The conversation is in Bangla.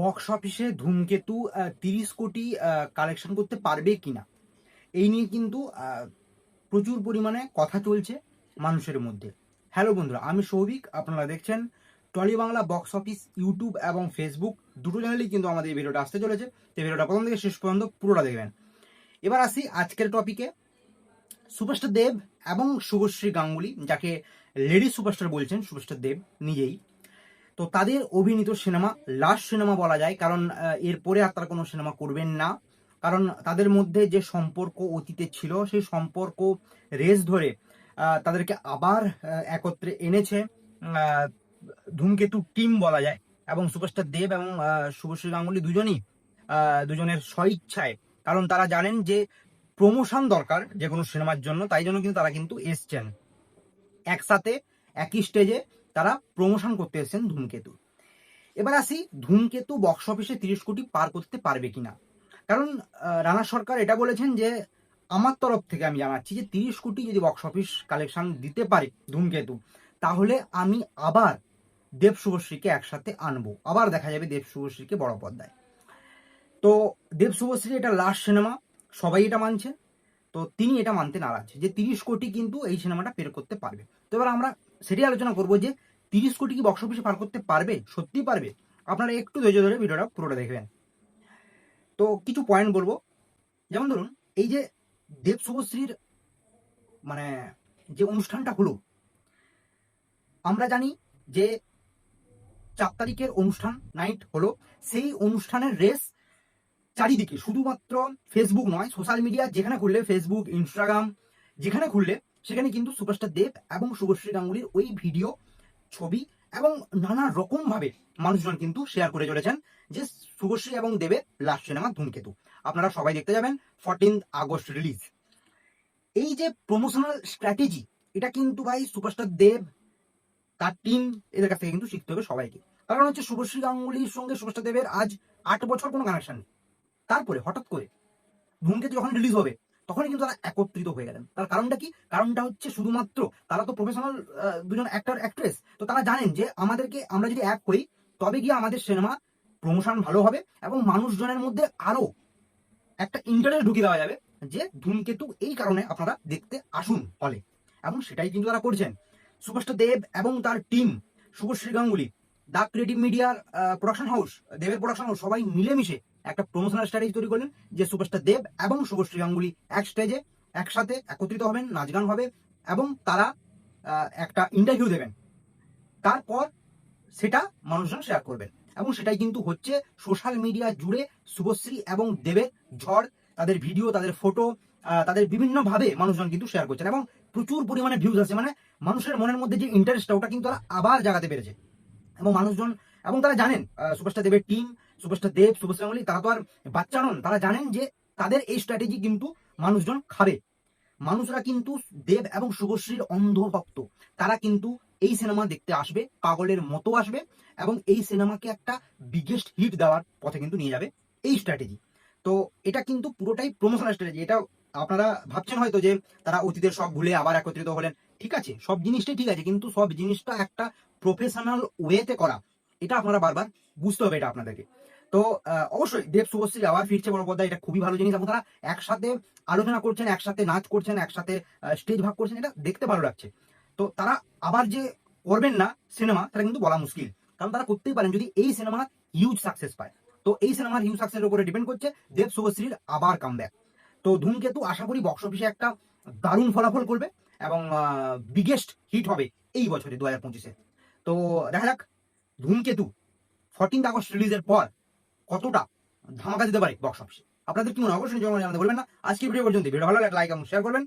বক্স অফিসে ধূমকেতু তিরিশ কোটি কালেকশন করতে পারবে কিনা? এই নিয়ে কিন্তু প্রচুর পরিমাণে কথা চলছে মানুষের মধ্যে। হ্যালো বন্ধুরা, আমি সৌভিক, আপনারা দেখছেন Tolly Bangla box office YouTube এবং ফেসবুক দুটো চ্যানেলেই কিন্তু আমাদের এই ভিডিওটা আসতে চলেছে। তো ভিডিওটা প্রথম থেকে শেষ পর্যন্ত পুরোটা দেখবেন। এবার আসি আজকের টপিকে সুপারস্টার দেব এবং শুভশ্রী গাঙ্গুলি, যাকে লেডি সুপারস্টার বলছেন সুপারস্টার দেব নিজেই। তো তাদের অভিনীত সিনেমা লাস্ট সিনেমা বলা যায়, কারণ এরপরে আর তারা কোনো সিনেমা করবেন না। কারণ তাদের মধ্যে যে সম্পর্ক অতীতে ছিল, সেই সম্পর্ক রেস ধরে তাদেরকে আবার একত্রে এনেছে ধূমকেতু টিম বলা যায়, এবং সুপারস্টার দেব এবং শুভশ্রী গাঙ্গুলি দুজনই দুজনের স্বইচ্ছায়। কারণ তারা জানেন যে প্রমোশন দরকার যে কোনো সিনেমার জন্য, তাই জন্য কিন্তু তারা কিন্তু এসছেন। একসাথে, একই স্টেজে তারা প্রমোশন করতে এসেছেন ধূমকেতু। এবার আসি ধূমকেতু বক্স অফিসে তিরিশ কোটি পার করতে পারবে কিনা। কারণ রানা সরকার এটা বলেছেন যে, আমার তরফ থেকে আমি জানাচ্ছি যে তিরিশ কোটি যদি বক্স অফিস কালেকশন দিতে পারে ধূমকেতু, তাহলে আমি আবার দেব শুভশ্রীকে একসাথে আনব। আবার দেখা যাবে দেব শুভশ্রীকে বড় পর্দায়। তো দেব শুভশ্রী এটা লাস্ট সিনেমা সবাই এটা মানছে। তো তিনি এটা মানতে নারাজ যে তিরিশ কোটি কিন্তু এই সিনেমাটা পের করতে পারবে। তো এবার আমরা সেটাই আলোচনা করব যে তিরিশ কোটি কি বক্স অফিসে পার করতে পারবে? সত্যি পারবে? আপনারা একটু ধৈর্য ধরে ভিডিওটা পুরোটা দেখবেন। তো কিছু পয়েন্ট বলব। যেমন ধরুন, এই যে দেব শুভশ্রীর মানে যে অনুষ্ঠানটা হলো, আমরা জানি যে চার তারিখের অনুষ্ঠান নাইট হলো। সেই অনুষ্ঠানের রেস চারিদিকে, শুধুমাত্র ফেসবুক নয় সোশ্যাল মিডিয়া যেখানে খুললে ফেসবুক ইনস্টাগ্রাম যেখানে খুললে সেখানে কিন্তু সুপারস্টার দেব এবং শুভশ্রী গাঙ্গুলির ওই ভিডিও, ছবি এবং নানা রকম ভাবে মানুষজন কিন্তু শেয়ার করে চলেছেন যে শুভশ্রী এবং দেবের লাস্ট সিনেমা ধূমকেতু। আপনারা সবাই দেখতে যাবেন ফোরটিন আগস্ট রিলিজ এই যে প্রমোশনাল স্ট্র্যাটেজি এটা কিন্তু ভাই সুপারস্টার দেব, তার টিম এদের কাছ থেকে কিন্তু শিখতে হবে সবাইকে। কারণ হচ্ছে শুভশ্রী গাঙ্গুলির সঙ্গে সুপারস্টার দেবের আজ আট বছর কোনো কানেকশন নেই। তারপরে হঠাৎ করে ধূমকেতু যখন রিলিজ হবে তখনই কিন্তু তারা একত্রিত হয়ে গেলেন। তার কারণটা কি? কারণটা হচ্ছে শুধুমাত্র তারা তো প্রফেশনাল দুজন অ্যাক্টর অ্যাক্ট্রেস তো তারা জানেন যে আমাদেরকে আমরা যদি এক হই তবে গিয়ে আমাদের সিনেমা প্রমোশন ভালো হবে এবং মানুষজনের মধ্যে আরও একটা ইন্টারেস্ট ঢুকিয়ে দেওয়া যাবে যে ধূমকেতু এই কারণে আপনারা দেখতে আসুন হলে এবং সেটাই কিন্তু তারা করছেন। সুপারস্টার দেব এবং তার team Subhashree Ganguly the creative মিডিয়ার প্রোডাকশন হাউস দেবের প্রোডাকশন হাউস সবাই মিলেমিশে একটা প্রমোশনাল স্ট্র্যাটেজি তৈরি করলেন যে সুপারস্টার দেব এবং শুভশ্রী গাঙ্গুলি এক স্টেজে একসাথে একত্রিত হবেন, নাচ গান হবে এবং তারা একটা ইন্টারভিউ দেবেন। তারপর সেটা মানুষজন শেয়ার করবেন। এবং সেটাই কিন্তু হচ্ছে সোশ্যাল মিডিয়া জুড়ে শুভশ্রী এবং দেবের ঝড়, তাদের ভিডিও তাদের ফটো তাদের বিভিন্ন ভাবে মানুষজন কিন্তু শেয়ার করছেন এবং প্রচুর পরিমাণে ভিউজ আছে মানে মানুষের মনের মধ্যে যে ইন্টারেস্টটা ওটা কিন্তু তারা আবার জাগাতে পেরেছে। এবং মানুষজন, এবং তারা জানেন সুপারস্টার দেবের team superstar Dev, superstar Ganguly তারা তো আর বাচ্চা নন। তারা জানেন যে তাদের এই স্ট্র্যাটেজি কিন্তু মানুষজন খাবে। মানুষরা কিন্তু দেব এবং শুভশ্রীর অন্ধ ভক্ত তারা কিন্তু এই সিনেমা দেখতে আসবে, পাগলের মতো আসবে এবং এই সিনেমাকে একটা বিগেস্ট হিট দেওয়ার পথে কিন্তু নিয়ে যাবে এই স্ট্র্যাটেজি তো এটা কিন্তু পুরোটাই প্রমোশনাল স্ট্র্যাটেজি এটা আপনারা ভাবছেন হয়তো যে তারা অতীতের সব ভুলে আবার একত্রিত হলেন। ঠিক আছে, সব জিনিসটাই ঠিক আছে, কিন্তু সব জিনিসটা একটা প্রফেশনাল ওয়েতে করা। এটা আপনারা বারবার বুঝতে হবে এটা আপনাদেরকে। তো অবশ্যই দেব শুভশ্রী আবার ফিরছে পর্দায়, এটা খুবই ভালো জিনিস। এবং তারা একসাথে আলোচনা করছেন, একসাথে নাচ করছেন, একসাথে স্টেজ ভাগ করছেন, এটা দেখতে ভালো লাগছে। তো তারা আবার যে করবেন না সিনেমা তারা কিন্তু বলা মুশকিল। কারণ তারা করতেই পারেন, যদি এই সিনেমা হিউজ সাকসেস পায়। তো এই সিনেমার হিউজ সাকসেসের উপরে ডিপেন্ড করছে দেব শুভশ্রীর আবার কামব্যাক তো ধূমকেতু, আশা করি বক্স অফিসে একটা দারুণ ফলাফল করবে এবং বিগেস্ট হিট হবে এই বছরে দু হাজার পঁচিশে। তো দেখা যাক, ধূমকেতু ফোরটিন্থ আগস্ট রিলিজের পর কতটা ধামাকা দিতে পারে বক্স অফিসে আপনাদের কি মনে অবশ্যই জমা জানাতে বলবেন না। আজকে ভিডিও পর্যন্ত ভিডিও ভালো লাগে লাইক এবং শেয়ার করবেন।